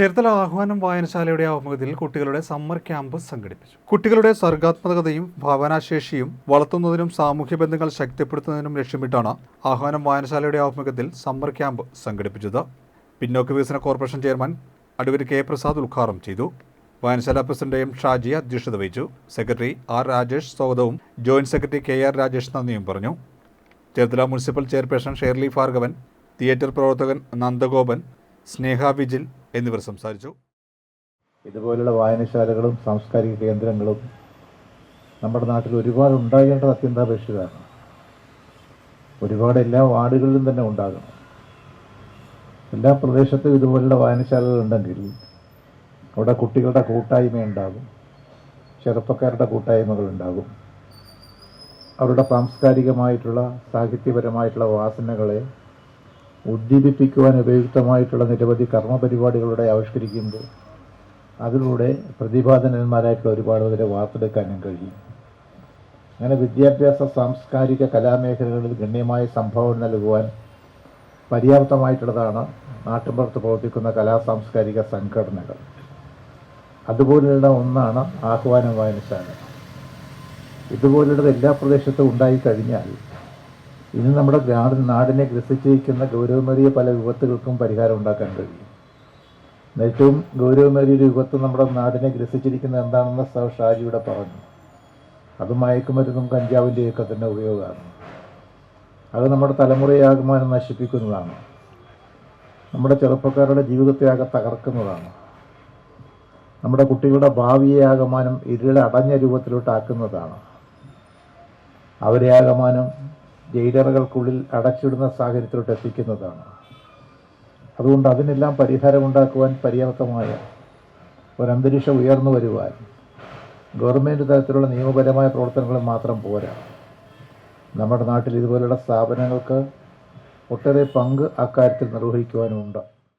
ചേർത്തല ആഹ്വാനം വായനശാലയുടെ ആഭിമുഖ്യത്തിൽ കുട്ടികളുടെ സമ്മർ ക്യാമ്പ് സംഘടിപ്പിച്ചു. കുട്ടികളുടെ സർഗാത്മകതയും ഭാവനാശേഷിയും വളർത്തുന്നതിനും സാമൂഹ്യ ബന്ധങ്ങൾ ശക്തിപ്പെടുത്തുന്നതിനും ലക്ഷ്യമിട്ടാണ് ആഹ്വാനം വായനശാലയുടെ ആഭിമുഖ്യത്തിൽ സമ്മർ ക്യാമ്പ് സംഘടിപ്പിച്ചത്. പിന്നോക്ക വികസന corporation chairman advocate K Prasad ഉദ്ഘാടനം ചെയ്തു. വായനശാല പ്രസിഡന്റ് എം ഷാജി അധ്യക്ഷത വഹിച്ചു. സെക്രട്ടറി ആർ രാജേഷ് സ്വാഗതവും joint secretary K R Rajesh നന്ദിയും പറഞ്ഞു. Cherthala municipal chairperson Shirley Bhargavan theatre പ്രവർത്തകൻ നന്ദഗോപൻ സ്നേഹ വിജിൽ എന്നിവർ സംസാരിച്ചു. ഇതുപോലുള്ള വായനശാലകളും സാംസ്കാരിക കേന്ദ്രങ്ങളും നമ്മുടെ നാട്ടിൽ ഒരുപാട് ഉണ്ടാകേണ്ടത് അത്യന്താപേക്ഷിതമാണ്. ഒരുപാട് എല്ലാ വാർഡുകളിലും തന്നെ ഉണ്ടാകണം. എല്ലാ പ്രദേശത്തും ഇതുപോലുള്ള വായനശാലകൾ ഉണ്ടെങ്കിൽ അവിടെ കുട്ടികളുടെ കൂട്ടായ്മ ഉണ്ടാകും. ചെറുപ്പക്കാരുടെ കൂട്ടായ്മകൾ ഉണ്ടാകും. അവരുടെ സാംസ്കാരികമായിട്ടുള്ള സാഹിത്യപരമായിട്ടുള്ള വാസനകളെ ഉദ്ദീപിപ്പിക്കുവാൻ ഉപയുക്തമായിട്ടുള്ള നിരവധി കർമ്മപരിപാടികളുടെ ആവിഷ്കരിക്കുമ്പോൾ അതിലൂടെ പ്രതിഭാധനന്മാരായിട്ടുള്ള ഒരുപാട് പേരെ വാർത്തെടുക്കാനും കഴിയും. അങ്ങനെ വിദ്യാഭ്യാസ സാംസ്കാരിക കലാമേഖലകളിൽ ഗണ്യമായ സംഭാവന നൽകുവാൻ പര്യാപ്തമായിട്ടുള്ളതാണ് നാട്ടിൻപുറത്ത് പ്രവർത്തിക്കുന്ന കലാ സാംസ്കാരിക സംഘടനകൾ. അതുപോലുള്ള ഒന്നാണ് ആഹ്വാനം വായനശാല. ഇതുപോലുള്ളത് എല്ലാ പ്രദേശത്തും ഉണ്ടായിക്കഴിഞ്ഞാൽ ഇന്ന് നമ്മുടെ നാട് നാടിനെ ഗ്രസിച്ചിരിക്കുന്ന ഗൗരവമേറിയ പല വിപത്തുകൾക്കും പരിഹാരം ഉണ്ടാക്കാൻ കഴിയും. ഏറ്റവും ഗൗരവമേറിയ ഒരു വിപത്ത് നമ്മുടെ നാടിനെ ഗ്രസിച്ചിരിക്കുന്നത് എന്താണെന്ന് ഷാജിയുടെ പറഞ്ഞു. അത് മയക്കുമരുന്നും കഞ്ചാവിന്റെയൊക്കെ തന്നെ ഉപയോഗമാണ്. അത് നമ്മുടെ തലമുറയെ തലമുറയാകുമാനം നശിപ്പിക്കുന്നതാണ്. നമ്മുടെ ചെറുപ്പക്കാരുടെ ജീവിതത്തെ ആകെ തകർക്കുന്നതാണ്. നമ്മുടെ കുട്ടികളുടെ ഭാവിയെ ആകമാനം ഇരുളടഞ്ഞ രൂപത്തിലോട്ടാക്കുന്നതാണ് അവരെ ആകമാനം ജയിലറകൾക്കുള്ളിൽ അടച്ചിടുന്ന സാഹചര്യത്തിലോട്ട് എത്തിക്കുന്നതാണ്. അതുകൊണ്ട് അതിനെല്ലാം പരിഹാരമുണ്ടാക്കുവാൻ പര്യാപ്തമായ ഒരന്തരീക്ഷം ഉയർന്നു വരുവാൻ ഗവൺമെന്റ് തലത്തിലുള്ള നിയമപരമായ പ്രവർത്തനങ്ങൾ മാത്രം പോരാ. നമ്മുടെ നാട്ടിൽ ഇതുപോലുള്ള സ്ഥാപനങ്ങൾക്ക് ഒട്ടേറെ പങ്ക് അക്കാര്യത്തിൽ നിർവഹിക്കുവാനുണ്ട്.